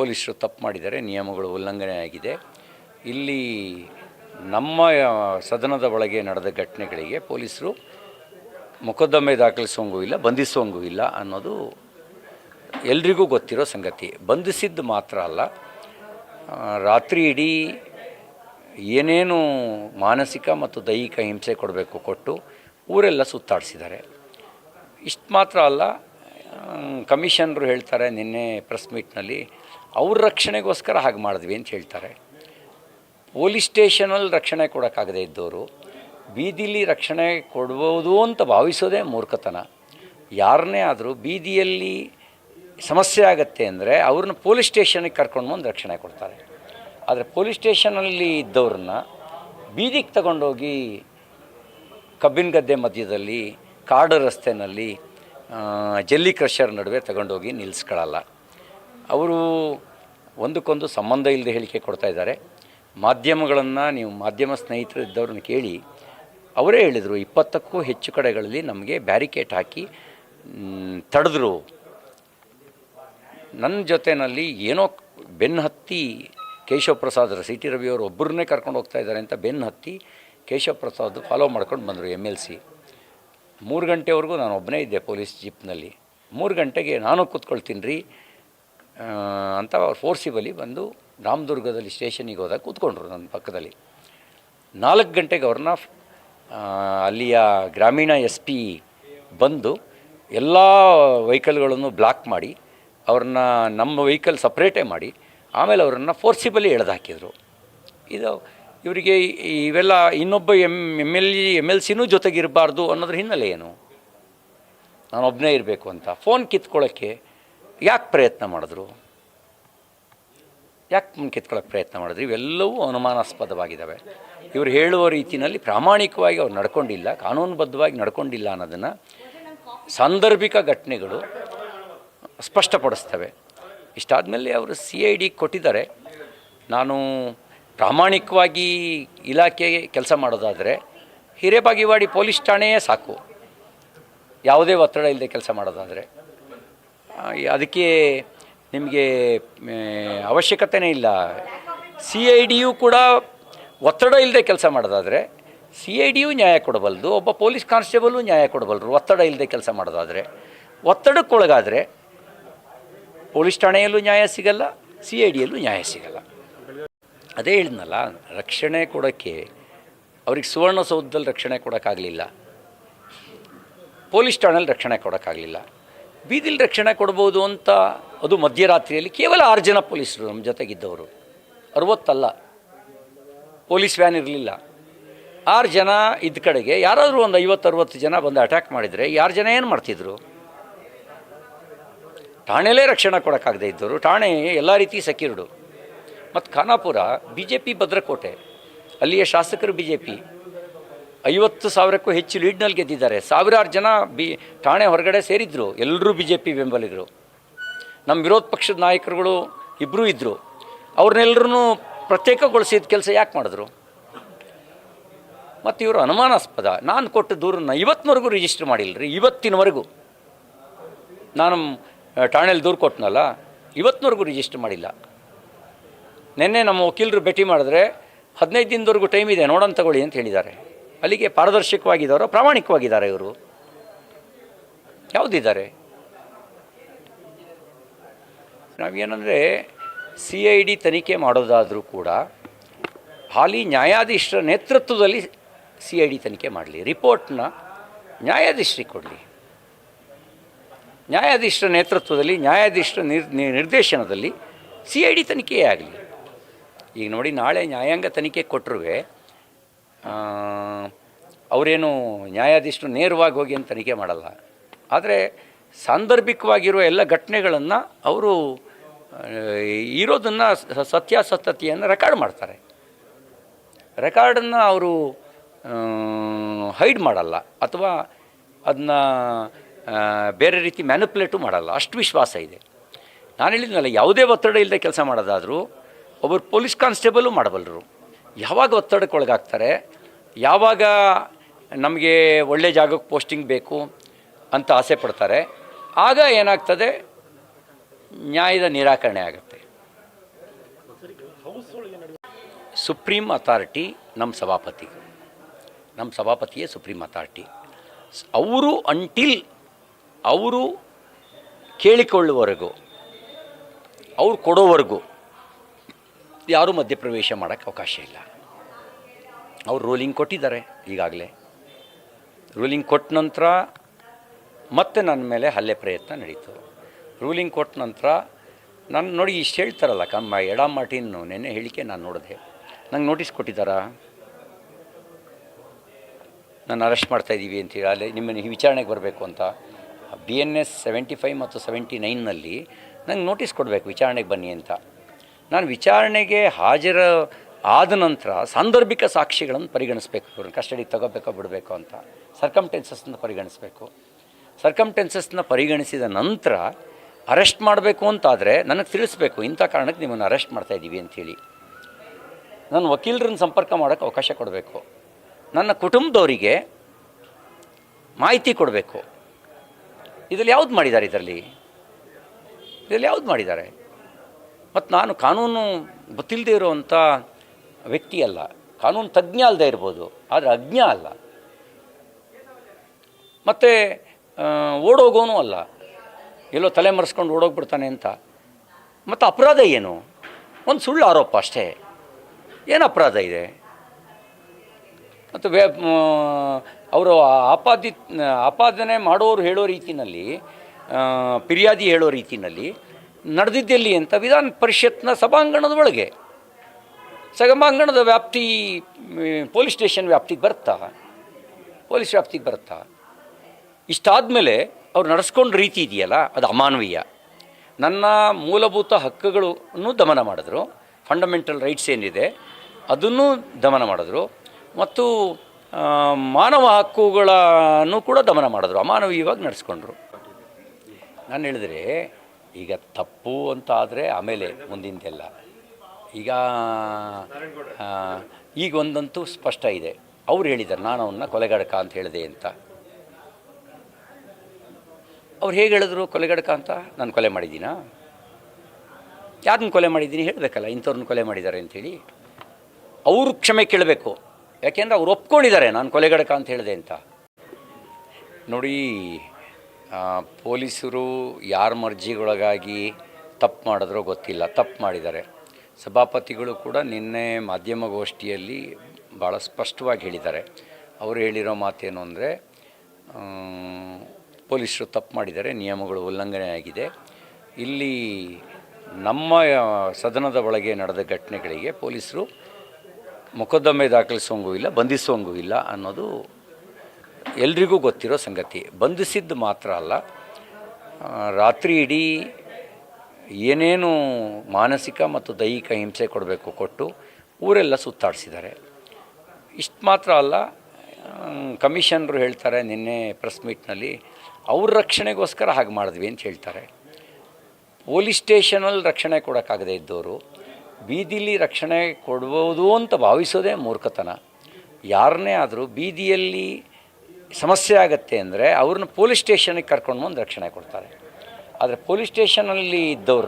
ಪೊಲೀಸರು ತಪ್ಪು ಮಾಡಿದ್ದಾರೆ, ನಿಯಮಗಳು ಉಲ್ಲಂಘನೆ ಆಗಿದೆ. ಇಲ್ಲಿ ನಮ್ಮ ಸದನದ ಒಳಗೆ ನಡೆದ ಘಟನೆಗಳಿಗೆ ಪೊಲೀಸರು ಮೊಕದ್ದಮೆ ದಾಖಲಿಸುವಂಗೂ ಇಲ್ಲ ಬಂಧಿಸುವಂಗೂ ಇಲ್ಲ ಅನ್ನೋದು ಎಲ್ರಿಗೂ ಗೊತ್ತಿರೋ ಸಂಗತಿ. ಬಂಧಿಸಿದ್ದು ಮಾತ್ರ ಅಲ್ಲ ರಾತ್ರಿ ಇಡೀ ಏನೇನು ಮಾನಸಿಕ ಮತ್ತು ದೈಹಿಕ ಹಿಂಸೆ ಕೊಡಬೇಕು ಕೊಟ್ಟು ಊರೆಲ್ಲ ಸುತ್ತಾಡಿಸಿದ್ದಾರೆ. ಇಷ್ಟು ಮಾತ್ರ ಅಲ್ಲ ಕಮಿಷನರು ಹೇಳ್ತಾರೆ, ನಿನ್ನೆ ಪ್ರೆಸ್ ಮೀಟ್ನಲ್ಲಿ ಅವ್ರ ರಕ್ಷಣೆಗೋಸ್ಕರ ಹಾಗೆ ಮಾಡಿದ್ವಿ ಅಂತ ಹೇಳ್ತಾರೆ. ಪೊಲೀಸ್ ಸ್ಟೇಷನಲ್ಲಿ ರಕ್ಷಣೆ ಕೊಡೋಕ್ಕಾಗದೇ ಇದ್ದವರು, ಬೀದಿಲಿ ರಕ್ಷಣೆ ಕೊಡ್ಬೋದು ಅಂತ ಭಾವಿಸೋದೇ ಮೂರ್ಖತನ. ಯಾರನ್ನೇ ಆದರೂ ಬೀದಿಯಲ್ಲಿ ಸಮಸ್ಯೆ ಆಗತ್ತೆ ಅಂದರೆ ಅವ್ರನ್ನ ಪೊಲೀಸ್ ಸ್ಟೇಷನಿಗೆ ಕರ್ಕೊಂಡು ಬಂದು ರಕ್ಷಣೆ ಕೊಡ್ತಾರೆ. ಆದರೆ ಪೊಲೀಸ್ ಸ್ಟೇಷನಲ್ಲಿ ಇದ್ದವ್ರನ್ನ ಬೀದಿಗೆ ತಗೊಂಡೋಗಿ ಕಬ್ಬಿನ ಗದ್ದೆ ಮಧ್ಯದಲ್ಲಿ, ಕಾಡು ರಸ್ತೆನಲ್ಲಿ ಜಲ್ಲಿ ಕ್ರಷರ್ ನಡುವೆ ತಗೊಂಡೋಗಿ ನಿಲ್ಲಿಸ್ಕೊಳ್ಳಲ್ಲ ಅವರು ಒಂದಕ್ಕೊಂದು ಸಂಬಂಧ ಇಲ್ಲದೆ ಹೇಳಿಕೆ ಕೊಡ್ತಾ ಇದ್ದಾರೆ. ಮಾಧ್ಯಮಗಳನ್ನು ನೀವು ಮಾಧ್ಯಮ ಸ್ನೇಹಿತರಿದ್ದವ್ರನ್ನ ಕೇಳಿ, ಅವರೇ ಹೇಳಿದರು ಇಪ್ಪತ್ತಕ್ಕೂ ಹೆಚ್ಚು ಕಡೆಗಳಲ್ಲಿ ನಮಗೆ ಬ್ಯಾರಿಕೇಡ್ ಹಾಕಿ ತಡೆದ್ರು. ನನ್ನ ಜೊತೆಯಲ್ಲಿ ಏನೋ ಬೆನ್ನು ಹತ್ತಿ ಕೇಶವ ಪ್ರಸಾದ್ ಸಿ ಟಿ ರವಿಯವರು ಒಬ್ಬರನ್ನೇ ಕರ್ಕೊಂಡು ಹೋಗ್ತಾ ಇದ್ದಾರೆ ಅಂತ ಬೆನ್ನು ಹತ್ತಿ ಕೇಶವ ಪ್ರಸಾದ್ ಫಾಲೋ ಮಾಡ್ಕೊಂಡು ಬಂದರು ಎಂ ಎಲ್ ಸಿ. ಮೂರು ಗಂಟೆವರೆಗೂ ನಾನು ಒಬ್ಬನೇ ಇದ್ದೆ ಪೊಲೀಸ್ ಜೀಪ್ನಲ್ಲಿ. ಮೂರು ಗಂಟೆಗೆ ನಾನು ಕೂತ್ಕೊಳ್ತೀನಿ ರೀ ಅಂತ ಅವ್ರು ಫೋರ್ಸಿಬಲಿ ಬಂದು ರಾಮದುರ್ಗದಲ್ಲಿ ಸ್ಟೇಷನಿಗೆ ಹೋದಾಗ ಕೂತ್ಕೊಂಡ್ರು ನನ್ನ ಪಕ್ಕದಲ್ಲಿ. ನಾಲ್ಕು ಗಂಟೆಗೆ ಅವ್ರನ್ನ ಅಲ್ಲಿಯ ಗ್ರಾಮೀಣ ಎಸ್ ಪಿ ಬಂದು ಎಲ್ಲ ವೆಹಿಕಲ್ಗಳನ್ನು ಬ್ಲಾಕ್ ಮಾಡಿ, ಅವ್ರನ್ನ ನಮ್ಮ ವೆಹಿಕಲ್ ಸಪ್ರೇಟೇ ಮಾಡಿ, ಆಮೇಲೆ ಅವರನ್ನು ಫೋರ್ಸಿಬಲಿ ಎಳೆದು ಹಾಕಿದರು ಇದು ಇವರಿಗೆ ಇವೆಲ್ಲ ಇನ್ನೊಬ್ಬ M M L M L ಸಿನೂ ಜೊತೆಗಿರಬಾರ್ದು ಅನ್ನೋದ್ರ ಹಿನ್ನೆಲೆ ಏನು? ನಾನೊಬ್ಬನೇ ಇರಬೇಕು ಅಂತ. ಫೋನ್ ಕಿತ್ಕೊಳ್ಳೋಕ್ಕೆ ಯಾಕೆ ಪ್ರಯತ್ನ ಮಾಡಿದ್ರು? ಯಾಕೆ ಮುಂದೆ ಪ್ರಯತ್ನ ಮಾಡಿದ್ರು? ಇವೆಲ್ಲವೂ ಅನುಮಾನಾಸ್ಪದವಾಗಿದ್ದಾವೆ ಇವರು ಹೇಳುವ ರೀತಿಯಲ್ಲಿ ಪ್ರಾಮಾಣಿಕವಾಗಿ ಅವ್ರು ನಡ್ಕೊಂಡಿಲ್ಲ, ಕಾನೂನುಬದ್ಧವಾಗಿ ನಡ್ಕೊಂಡಿಲ್ಲ ಅನ್ನೋದನ್ನು ಸಾಂದರ್ಭಿಕ ಘಟನೆಗಳು ಸ್ಪಷ್ಟಪಡಿಸ್ತವೆ. ಇಷ್ಟಾದಮೇಲೆ ಅವರು ಸಿ ಐ ಡಿ ಕೊಟ್ಟಿದ್ದಾರೆ. ನಾನು ಪ್ರಾಮಾಣಿಕವಾಗಿ ಇಲಾಖೆಗೆ ಕೆಲಸ ಮಾಡೋದಾದರೆ ಹಿರೇಬಾಗಿವಾಡಿ ಪೊಲೀಸ್ ಠಾಣೆಯೇ ಸಾಕು. ಯಾವುದೇ ಒತ್ತಡ ಇಲ್ಲದೆ ಕೆಲಸ ಮಾಡೋದಾದರೆ. ಅದಕ್ಕೆ ನಿಮಗೆ ಅವಶ್ಯಕತೆನೇ ಇಲ್ಲ. ಸಿ ಐ ಡಿಯು ಕೂಡ ಒತ್ತಡ ಇಲ್ಲದೆ ಕೆಲಸ ಮಾಡೋದಾದರೆ, ಸಿ ಐ ಡಿಯು ನ್ಯಾಯ ಕೊಡಬಲ್ಲದು ಒಬ್ಬ ಪೊಲೀಸ್ ಕಾನ್ಸ್ಟೇಬಲು ನ್ಯಾಯ ಕೊಡಬಲ್ಲರು ಒತ್ತಡ ಇಲ್ಲದೆ ಕೆಲಸ ಮಾಡೋದಾದರೆ. ಒತ್ತಡಕ್ಕೊಳಗಾದರೆ ಪೊಲೀಸ್ ಠಾಣೆಯಲ್ಲೂ ನ್ಯಾಯ ಸಿಗಲ್ಲ, ಸಿ ಐ ಡಿಯಲ್ಲೂ ನ್ಯಾಯ ಸಿಗಲ್ಲ. ಅದೇ ಹೇಳಿದ್ನಲ್ಲ, ರಕ್ಷಣೆ ಕೊಡೋಕ್ಕೆ ಅವ್ರಿಗೆ ಸುವರ್ಣಸೌಧದಲ್ಲಿ ರಕ್ಷಣೆ ಕೊಡೋಕ್ಕಾಗಲಿಲ್ಲ. ಪೊಲೀಸ್ ಠಾಣೆಯಲ್ಲಿ ರಕ್ಷಣೆ ಕೊಡೋಕ್ಕಾಗಲಿಲ್ಲ. ಬೀದಿಲಿ ರಕ್ಷಣೆ ಕೊಡ್ಬೋದು ಅಂತ ಅದು ಮಧ್ಯರಾತ್ರಿಯಲ್ಲಿ ಕೇವಲ ಆರು ಜನ ಪೊಲೀಸರು ನಮ್ಮ ಜೊತೆಗಿದ್ದವರು. ಅರವತ್ತಲ್ಲ. ಪೊಲೀಸ್ ವ್ಯಾನ್ ಇರಲಿಲ್ಲ. ಆರು ಜನ ಇದ್ದ ಕಡೆಗೆ ಯಾರಾದರೂ ಒಂದು ಐವತ್ತು ಅರವತ್ತು ಜನ ಬಂದು ಅಟ್ಯಾಕ್ ಮಾಡಿದರೆ ಯಾರು ಜನ ಏನು ಮಾಡ್ತಿದ್ರು? ಠಾಣೆಲೇ ರಕ್ಷಣೆ ಕೊಡೋಕ್ಕಾಗದೇ ಇದ್ದರು ಠಾಣೆ ಎಲ್ಲ ರೀತಿ ಸೆಕ್ಯೂರ್ಡು ಮತ್ತು ಖಾನಾಪುರ, ಬಿ ಜೆ ಪಿ ಭದ್ರಕೋಟೆ, ಅಲ್ಲಿಯ ಶಾಸಕರು ಬಿ ಜೆ ಪಿ. ಐವತ್ತು ಸಾವಿರಕ್ಕೂ ಹೆಚ್ಚು ಲೀಡ್ನಲ್ಲಿ ಗೆದ್ದಿದ್ದಾರೆ. ಸಾವಿರಾರು ಜನ ಬಿ, ಠಾಣೆ ಹೊರಗಡೆ ಸೇರಿದ್ರು. ಎಲ್ಲರೂ ಬಿ ಜೆ ಪಿ ಬೆಂಬಲಿಗರು. ನಮ್ಮ ವಿರೋಧ ಪಕ್ಷದ ನಾಯಕರುಗಳು ಇಬ್ಬರೂ ಇದ್ದರು ಅವ್ರನ್ನೆಲ್ಲರೂ ಪ್ರತ್ಯೇಕಗೊಳಿಸಿದ ಕೆಲಸ ಯಾಕೆ ಮಾಡಿದ್ರು? ಮತ್ತು ಇವರು ಅನುಮಾನಾಸ್ಪದ. ನಾನು ಕೊಟ್ಟ ದೂರನ್ನು ಇವತ್ತಿನವರೆಗೂ ರಿಜಿಸ್ಟರ್ ಮಾಡಿಲ್ಲ ರೀ ಇವತ್ತಿನವರೆಗೂ. ನಾನು ಠಾಣೆಯಲ್ಲಿ ದೂರು ಕೊಟ್ಟನಲ್ಲ ಇವತ್ತಿನವರೆಗೂ ರಿಜಿಸ್ಟರ್ ಮಾಡಿಲ್ಲ. ನಿನ್ನೆ ನಮ್ಮ ವಕೀಲರು ಭೇಟಿ ಮಾಡಿದ್ರೆ ಹದಿನೈದು ದಿನದವರೆಗೂ ಟೈಮ್ ಇದೆ, ನೋಡೋಣ ತಗೊಳ್ಳಿ ಅಂತ ಹೇಳಿದ್ದಾರೆ. ಅಲ್ಲಿಗೆ ಪಾರದರ್ಶಕವಾಗಿದ್ದಾರೋ ಪ್ರಾಮಾಣಿಕವಾಗಿದ್ದಾರೆ ಇವರು. ಯಾವುದಿದ್ದಾರೆ? ನಾವೇನಂದರೆ ಸಿ ಐ ಡಿ ತನಿಖೆ ಮಾಡೋದಾದರೂ ಕೂಡ ಹಾಲಿ ನ್ಯಾಯಾಧೀಶರ ನೇತೃತ್ವದಲ್ಲಿ ಸಿ ಐ ಡಿ ತನಿಖೆ ಮಾಡಲಿ. ರಿಪೋರ್ಟ್ನ ನ್ಯಾಯಾಧೀಶರಿಗೆ ಕೊಡಲಿ. ನ್ಯಾಯಾಧೀಶರ ನೇತೃತ್ವದಲ್ಲಿ, ನ್ಯಾಯಾಧೀಶರ ನಿರ್ ನಿರ್ದೇಶನದಲ್ಲಿ ಸಿ ಐ ಡಿ ತನಿಖೆಯೇ ಆಗಲಿ. ಈಗ ನೋಡಿ, ನಾಳೆ ನ್ಯಾಯಾಂಗ ತನಿಖೆ ಕೊಟ್ಟರು ಅವರೇನು ನ್ಯಾಯಾಧೀಶರು ನೇರವಾಗಿ ಹೋಗಿ ಅಂತ ತನಿಖೆ ಮಾಡಲ್ಲ. ಆದರೆ ಸಾಂದರ್ಭಿಕವಾಗಿರುವ ಎಲ್ಲ ಘಟನೆಗಳನ್ನು ಅವರು ಇರೋದನ್ನು ಸತ್ಯಾಸತ್ಯತೆಯನ್ನು ರೆಕಾರ್ಡ್ ಮಾಡ್ತಾರೆ. ರೆಕಾರ್ಡನ್ನು ಅವರು ಹೈಡ್ ಮಾಡಲ್ಲ ಅಥವಾ ಅದನ್ನ ಬೇರೆ ರೀತಿ ಮ್ಯಾನುಪ್ಯುಲೇಟು ಮಾಡಲ್ಲ. ಅಷ್ಟು ವಿಶ್ವಾಸ ಇದೆ. ನಾನು ಹೇಳಿದ್ನಲ್ಲ ಯಾವುದೇ ಒತ್ತಡ ಇಲ್ಲದೆ ಕೆಲಸ ಮಾಡೋದಾದರೂ, ಒಬ್ಬರು ಪೊಲೀಸ್ ಕಾನ್ಸ್ಟೇಬಲು ಮಾಡಬಲ್ಲರು. ಯಾವಾಗ ಒತ್ತಡಕ್ಕೆ ಒಳಗಾಗ್ತಾರೆ ಯಾವಾಗ ನಮಗೆ ಒಳ್ಳೆ ಜಾಗಕ್ಕೆ ಪೋಸ್ಟಿಂಗ್ ಬೇಕು ಅಂತ ಆಸೆ ಪಡ್ತಾರೆ? ಆಗ ಏನಾಗ್ತದೆ? ನ್ಯಾಯದ ನಿರಾಕರಣೆ ಆಗುತ್ತೆ. ಸುಪ್ರೀಂ ಅಥಾರಿಟಿ ನಮ್ಮ ಸಭಾಪತಿ. ನಮ್ಮ ಸಭಾಪತಿಯೇ ಸುಪ್ರೀಂ ಅಥಾರಿಟಿ. ಅವರು ಅಂಟಿಲ್ ಅವರು ಕೇಳಿಕೊಳ್ಳುವವರೆಗೂ, ಅವ್ರು ಕೊಡೋವರೆಗೂ ಯಾರೂ ಮಧ್ಯಪ್ರವೇಶ ಮಾಡೋಕ್ಕೆ ಅವಕಾಶ ಇಲ್ಲ. ಅವ್ರು ರೂಲಿಂಗ್ ಕೊಟ್ಟಿದ್ದಾರೆ ಈಗಾಗಲೇ. ರೂಲಿಂಗ್ ಕೊಟ್ಟ ನಂತರ ಮತ್ತೆ ನನ್ನ ಮೇಲೆ ಹಲ್ಲೆ ಪ್ರಯತ್ನ ನಡೀತು. ರೂಲಿಂಗ್ ಕೊಟ್ಟ ನಂತರ ನಾನು ನೋಡಿ ಇಷ್ಟು ಹೇಳ್ತಾರಲ್ಲ, ಕಮ್ಮ ಎಡಾ ಮಾಟಿನ್ನು ನೆನ್ನೆ ಹೇಳಿಕೆ ನಾನು ನೋಡಿದೆ. ನಂಗೆ ನೋಟಿಸ್ ಕೊಟ್ಟಿದ್ದಾರಾ? ನಾನು ಅರೆಸ್ಟ್ ಮಾಡ್ತಾ ಇದ್ದೀವಿ ಅಂತೇಳಿ ಅಲ್ಲಿ ನಿಮ್ಮನ್ನು ವಿಚಾರಣೆಗೆ ಬರಬೇಕು ಅಂತ. B N S seventy five ಮತ್ತು ಸೆವೆಂಟಿ ನೈನ್ನಲ್ಲಿ ನಂಗೆ ನೋಟಿಸ್ ಕೊಡಬೇಕು, ವಿಚಾರಣೆಗೆ ಬನ್ನಿ ಅಂತ. ನಾನು ವಿಚಾರಣೆಗೆ ಹಾಜರ ಆದ ನಂತರ ಸಾಂದರ್ಭಿಕ ಸಾಕ್ಷಿಗಳನ್ನು ಪರಿಗಣಿಸಬೇಕು. ಇವ್ರನ್ನ ಕಸ್ಟಡಿ ತಗೋಬೇಕೋ ಬಿಡಬೇಕು ಅಂತ. ಸರ್ಕಮ್ಟೆನ್ಸಸ್ನ ಪರಿಗಣಿಸಬೇಕು. ಸರ್ಕಮ್ಟೆನ್ಸಸ್ನ ಪರಿಗಣಿಸಿದ ನಂತರ ಅರೆಸ್ಟ್ ಮಾಡಬೇಕು ಅಂತಾದರೆ ನನಗೆ ತಿಳಿಸ್ಬೇಕು. ಇಂಥ ಕಾರಣಕ್ಕೆ ನಿಮ್ಮನ್ನು ಅರೆಸ್ಟ್ ಮಾಡ್ತಾ ಇದ್ದೀವಿ ಅಂಥೇಳಿ. ನನ್ನ ವಕೀಲರನ್ನು ಸಂಪರ್ಕ ಮಾಡೋಕ್ಕೆ ಅವಕಾಶ ಕೊಡಬೇಕು. ನನ್ನ ಕುಟುಂಬದವರಿಗೆ ಮಾಹಿತಿ ಕೊಡಬೇಕು. ಇದರಲ್ಲಿ ಯಾವ್ದು ಮಾಡಿದ್ದಾರೆ ಇದರಲ್ಲಿ? ಇದರಲ್ಲಿ ಯಾವ್ದು ಮಾಡಿದ್ದಾರೆ? ಮತ್ತು ನಾನು ಕಾನೂನು ಗೊತ್ತಿಲ್ಲದೆ ಇರುವಂಥ ವ್ಯಕ್ತಿ ಅಲ್ಲ ಕಾನೂನು ತಜ್ಞ ಅಲ್ಲದೆ ಇರ್ಬೋದು, ಆದರೆ ಅಜ್ಞ ಅಲ್ಲ. ಮತ್ತು ಓಡೋಗೋನು ಅಲ್ಲ. ಎಲ್ಲೋ ತಲೆ ಮರೆಸ್ಕೊಂಡು ಓಡೋಗ್ಬಿಡ್ತಾನೆ ಅಂತ. ಮತ್ತು ಅಪರಾಧ ಏನು? ಒಂದು ಸುಳ್ಳು ಆರೋಪ ಅಷ್ಟೇ. ಏನು ಅಪರಾಧ ಇದೆ? ಮತ್ತು ವೇ ಅವರು ಆಪಾದಿ ಆಪಾದನೆ ಮಾಡೋರು ಹೇಳೋ ರೀತಿಯಲ್ಲಿ ಫಿರ್ಯಾದಿ ಹೇಳೋ ರೀತಿಯಲ್ಲಿ ನಡೆದಿದ್ದೆಲ್ಲಿ ಅಂತ ವಿಧಾನ ಪರಿಷತ್ನ ಸಭಾಂಗಣದ ಒಳಗೆ. ಸಭಾಂಗಣದ ವ್ಯಾಪ್ತಿ ಪೊಲೀಸ್ ಸ್ಟೇಷನ್ ವ್ಯಾಪ್ತಿಗೆ ಬರ್ತಾ. ಪೊಲೀಸ್ ವ್ಯಾಪ್ತಿಗೆ ಬರ್ತಾ. ಇಷ್ಟಾದಮೇಲೆ ಅವ್ರು ನಡೆಸ್ಕೊಂಡು ರೀತಿ ಇದೆಯಲ್ಲ, ಅದು ಅಮಾನವೀಯ. ನನ್ನ ಮೂಲಭೂತ ಹಕ್ಕುಗಳನ್ನು ದಮನ ಮಾಡಿದ್ರು. ಫಂಡಮೆಂಟಲ್ ರೈಟ್ಸ್ ಏನಿದೆ, ಅದನ್ನು ದಮನ ಮಾಡಿದ್ರು. ಮತ್ತು ಮಾನವ ಹಕ್ಕುಗಳನ್ನು ಕೂಡ ದಮನ ಮಾಡಿದ್ರು, ಅಮಾನವೀಯವಾಗಿ ನಡೆಸ್ಕೊಂಡ್ರು. ನಾನು ಹೇಳಿದ್ರೆ ಈಗ ತಪ್ಪು ಅಂತ ಆದರೆ ಆಮೇಲೆ ಮುಂದಿಂದೆಲ್ಲ. ಈಗ ಈಗ ಒಂದಂತೂ ಸ್ಪಷ್ಟ ಇದೆ. ಅವ್ರು ಹೇಳಿದ್ದಾರೆ ನಾನು ಅವನ್ನ ಕೊಲೆಗಡಕ ಅಂತ ಹೇಳಿದೆ ಅಂತ. ಅವ್ರು ಹೇಗೆ ಹೇಳಿದ್ರು ಕೊಲೆಗಡಕ ಅಂತ? ನಾನು ಕೊಲೆ ಮಾಡಿದ್ದೀನಾ? ಯಾರನ್ನ ಕೊಲೆ ಮಾಡಿದ್ದೀನಿ ಹೇಳಬೇಕಲ್ಲ, ಇಂಥವ್ರನ್ನ ಕೊಲೆ ಮಾಡಿದ್ದಾರೆ ಅಂಥೇಳಿ. ಅವರು ಕ್ಷಮೆ ಕೇಳಬೇಕು. ಯಾಕೆಂದರೆ ಅವ್ರು ಒಪ್ಕೊಂಡಿದ್ದಾರೆ, ನಾನು ಕೊಲೆಗಡಕ ಅಂತ ಹೇಳಿದೆ ಅಂತ. ನೋಡಿ ಪೊಲೀಸರು ಯಾರ ಮರ್ಜಿಗೊಳಗಾಗಿ ತಪ್ಪು ಮಾಡಿದ್ರೋ ಗೊತ್ತಿಲ್ಲ, ತಪ್ಪು ಮಾಡಿದ್ದಾರೆ. ಸಭಾಪತಿಗಳು ಕೂಡ ನಿನ್ನೆ ಮಾಧ್ಯಮಗೋಷ್ಠಿಯಲ್ಲಿ ಭಾಳ ಸ್ಪಷ್ಟವಾಗಿ ಹೇಳಿದ್ದಾರೆ. ಅವರು ಹೇಳಿರೋ ಮಾತೇನು ಅಂದರೆ ಪೊಲೀಸರು ತಪ್ಪು ಮಾಡಿದ್ದಾರೆ, ನಿಯಮಗಳು ಉಲ್ಲಂಘನೆ ಆಗಿದೆ. ಇಲ್ಲಿ ನಮ್ಮ ಸದನದ ಒಳಗೆ ನಡೆದ ಘಟನೆಗಳಿಗೆ ಪೊಲೀಸರು ಮೊಕದ್ದಮೆ ದಾಖಲಿಸುವಂಗೂ ಇಲ್ಲ, ಬಂಧಿಸುವಂಗೂ ಇಲ್ಲ ಅನ್ನೋದು ಎಲ್ರಿಗೂ ಗೊತ್ತಿರೋ ಸಂಗತಿ. ಬಂಧಿಸಿದ್ದು ಮಾತ್ರ ಅಲ್ಲ ರಾತ್ರಿ ಇಡೀ ಏನೇನು ಮಾನಸಿಕ ಮತ್ತು ದೈಹಿಕ ಹಿಂಸೆ ಕೊಡಬೇಕು ಕೊಟ್ಟು ಊರೆಲ್ಲ ಸುತ್ತಾಡಿಸಿದ್ದಾರೆ. ಇಷ್ಟು ಮಾತ್ರ ಅಲ್ಲ ಕಮಿಷನರು ಹೇಳ್ತಾರೆ, ನಿನ್ನೆ ಪ್ರೆಸ್ ಮೀಟ್ನಲ್ಲಿ ಅವ್ರ ರಕ್ಷಣೆಗೋಸ್ಕರ ಹಾಗೆ ಮಾಡಿದ್ವಿ ಅಂತ ಹೇಳ್ತಾರೆ. ಪೊಲೀಸ್ ಸ್ಟೇಷನಲ್ಲಿ ರಕ್ಷಣೆ ಕೊಡೋಕ್ಕಾಗದೇ ಇದ್ದವರು ಬೀದಿಲಿ ರಕ್ಷಣೆ ಕೊಡ್ಬೋದು ಅಂತ ಭಾವಿಸೋದೇ ಮೂರ್ಖತನ. ಯಾರನ್ನೇ ಆದರೂ ಬೀದಿಯಲ್ಲಿ ಸಮಸ್ಯೆ ಆಗುತ್ತೆ ಅಂದರೆ ಅವ್ರನ್ನ ಪೊಲೀಸ್ ಸ್ಟೇಷನಿಗೆ ಕರ್ಕೊಂಡು ಬಂದು ರಕ್ಷಣೆ ಕೊಡ್ತಾರೆ. ಆದರೆ ಪೊಲೀಸ್ ಸ್ಟೇಷನಲ್ಲಿ ಇದ್ದವ್ರನ್ನ